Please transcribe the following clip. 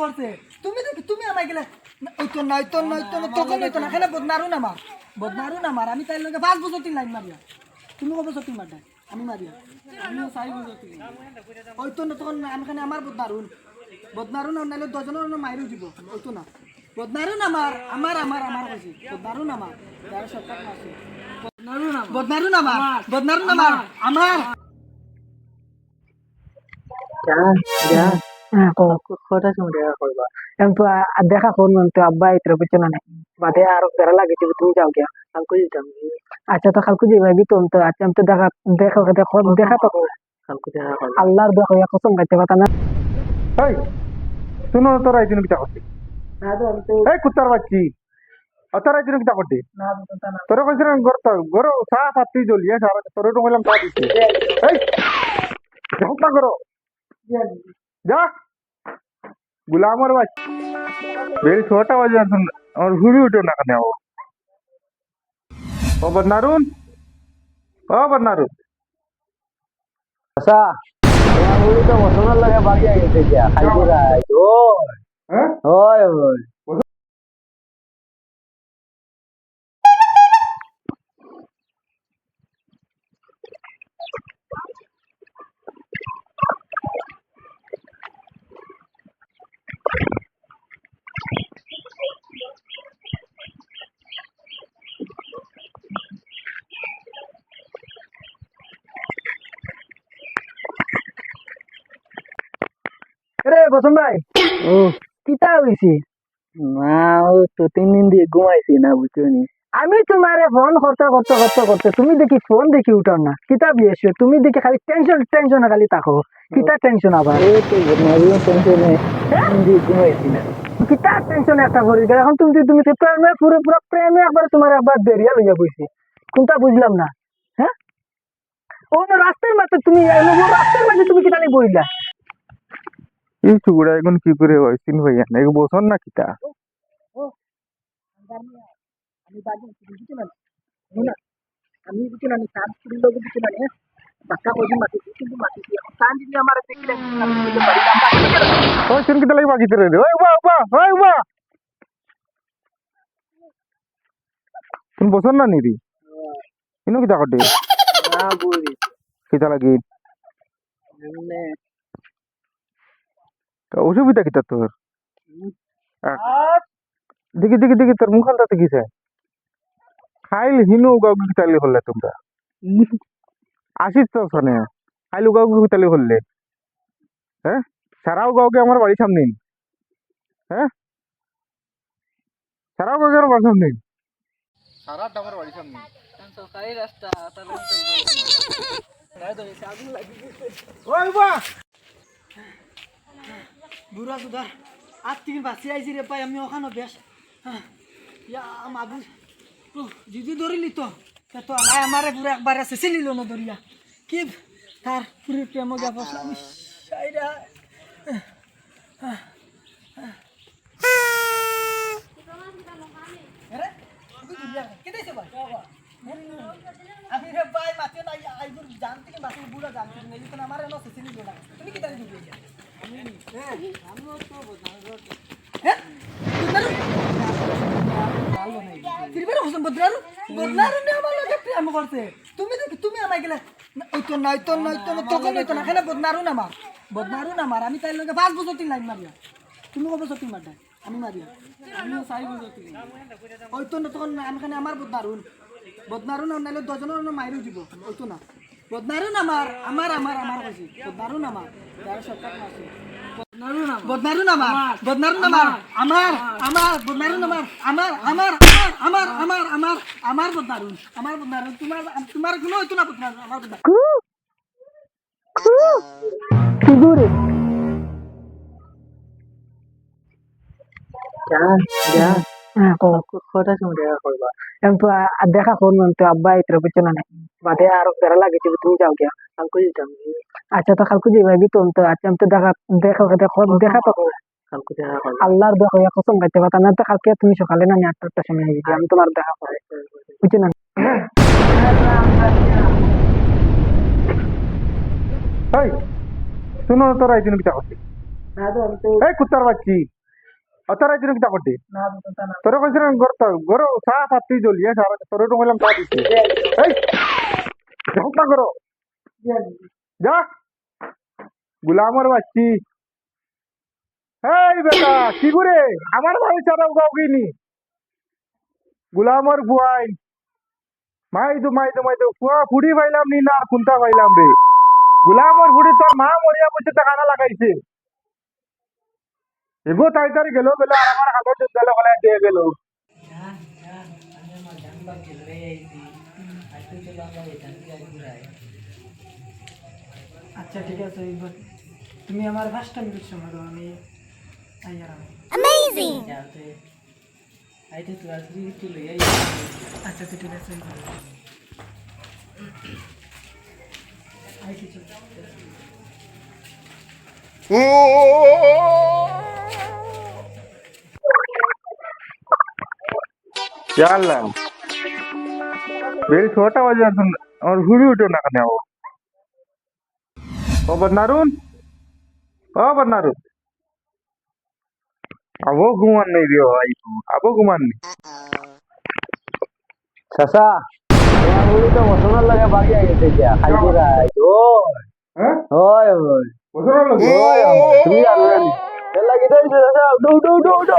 করছে। তুমি দেখি তুমি আমায় গেলে ওই তো নয় তো নয় তো না, তখন নয় তো না। এখানে বদনারু না মার বদনারু না মার আমি তাই লগে পাঁচ বছর তিন লাইন মারিয়া। তুমি কত বছর তিন মারটা আমি মারিয়া। আমিও চারি বছর তিন ওই তো না তখন এখানে আমার বদনারুন বদনারু না নাইলে দজনের মাইরও দিব। ওই তো না। বদনারু না মার আমার আমার আমার কইছি বদনারু না মার যারা সরকার মারছে বদনারু না বদনারু না মার বদনারু না মার আমার। কথা শুনে দেখা করবা এখন তো আ- দেখা করবেন তো আব্বা ইতরে বুঝছ নাই বাদে আরও বেড়া লাগেছে তুমি যাও গিয়া কালকে যেতাম আচ্ছা তো কালকে কি তুমি তো আচ্ছা আমি তো দেখা দেখা দেখো দেখা তো কালকে দেখা আল্লাহর দেখো ইয়া কসম গাইতে কথা না এই শুনো তোরা এই দিন কিতা করতে এই কুত্তার বাচ্চি তোরা এই দিন কিতা করতে তোরা কইছিলেন ঘর তো ঘর চা পাতি জ্বলিয়ে সারা তোর তো কইলাম চা দিতে এই দেখো না করো যা গুলামর বাচ্চি বেরি ছোটা বাজে এখন আমার হুড়ি উঠে না কেন ও ও বদনারুন ও বদনারুন আচ্ছা আমি তো বসনের লাগে বাকি গেছে বসন ভাই? ও। কিতা হইছে? না ও তো তিন দিন দিয়ে ঘুমাইছি না আমি তোমারে ফোন করতে করতে করতে করতে তুমি দেখি ফোন দেখি উঠাও না। কিতা বিয়েছো তুমি দেখি খালি টেনশন টেনশন খালি থাকো। কিতা টেনশন আবার? টেনশনে ঘুমাইছি না। কিতা টেনশন একটা এখন তুমি তুমি প্রেমে পুরো পুরো প্রেমে একবার তোমার একবার দেরিয়া লইয়া বইছি। কোনটা বুঝলাম না হ্যাঁ? ও রাস্তার মাঝে তুমি রাস্তার মাঝে তুমি কিতা নিয়ে বইলা? এই চুগুড়া এখন কি করে হয়? চিন ভাইয়া না এগো বসন না কিতা আমি না না? আমি বুঝছি না কাজ করি লোক না বাক্কা কই মাটি কিন্তু মাটি কান যদি আমার দেখলে আমি বুঝতে পারি। ওই চিন কিতা লাগি বাকিতে রে ওই বা বা ওই বা তুমি বসন না নিরি ইনো কিতা করতে না কিতা লাগি? অসুবিধা কিতা তোর দেখি দেখি দেখি তোর মুখ হালতা দেখিছে খাইল হিনু গাউকে কিতালি হলে তোমরা। আসিস তো ওখানে খাইল গাউকে কিতালি হলে। হ্যাঁ? সারাও গাউকে আমার বাড়ির সামনে হ্যাঁ? সারাও গাউকে আমার বাড়ির সামনে সারাটা আমার বাড়ির সামনে সরকারি রাস্তা তাহলে ওই বা বুড়া সুদা আর থেকে বাঁচি আইছি রে পাই আমি ওখানে বেশ হ্যাঁ, ইয়া মাবু যদি ধরিলি তো? তা আলাই আমারে পুরো একবার শেষে নিল না ধরিয়া। কি তার পুরো প্রেম যা বসলাম সাইরা? আমি রে ভাই মাছে নাই আইগুর জানতে মাছে বুড়া জানতে আমার তুমি কি তাই হ্যাঁ? না বদনারু? বদনারু নিয়ে আমার লগে প্রেম তুমি তুমি আমায় গেলে না, ওই তো নয় তো নয় তো না, তখন নয় তো না, এখানে বদনারু না মার। বদনারু না আমি তাই লগে পাঁচ বছর তিন লাইন মারিয়া। তুমি কত বছর তিন? আমি মারিয়া। আমিও চারি বছর তিন লাইন। ওই তো না, তখন এখানে আমার বদনারু। বদনারু না নাইলে দজনের মাইরও দিব ওই তো না বদনারু না মার আমার আমার আমার কইছি বদনারু না মার যারা সরকার না মার বদনারু আমার আমার বদনারু না আমার আমার আমার আমার আমার আমার বদনারু আমার বদনারু তোমার তোমার কোনো হইতো না বদনারু আমার বদনারু কি দূরে যা যা কো কথা শুনে দেখা করবা তো দেখা করবেন তো আব্বা ইতরে বুঝছ না নাই। বাদে আরও বেড়া লাগেছে তুমি যাও গিয়া কালকে যেতাম আচ্ছা তো কালকে কি তুমি তো আচ্ছা আমি তো দেখা দেখো দেখো দেখা তো কালকে দেখা করবা আল্লাহর দেখো কসম গাইতে কথা না তো কালকে তুমি সকালে না আটটার সময় আসবে আমি তোমার দেখা করে বুঝছ না? এই শুনো তোরা এই দিন কিতা করতে? এই কুত্তার বাচ্চি। অতারা দিন কিতা করতে? তোর কইছিস গর তো গর চা সাত্তি জ্বলিয়ে সারা তোর তো কইলাম চা দিতে এই না করো। যা। গুলামর বাচ্চি। এই বেটা, কি করে? আমার বাড়ি চারাও গাও কিনি গুলামর বুয়াই। মাই দু মাই দু মাই দু ফুয়া ফুড়ি পাইলাম নি না কুন্তা পাইলাম রে। গুলামর ফুড়ি তোর মা মরিয়া বসে টাকা লাগাইছে। এগো তাই তারি গেল গেল আমার হাতে গেল। গলায় দিয়ে গেল আচ্ছা ঠিক আছে তুমি আমার পাঁচটা মিনিট সময় দাও আমি আচ্ছা ঠিক আছে আমার ঘুমান নেই চাচা তোমার মুড়ি তো মশলার লাগে বাকি গেছে গিয়া। খাইতে রাই হ্যাঁ? হয় হয় বছর লাগে? হয় তুমি জানো না নি? এর লাগি তো চাচা। উঠো উঠো উঠো।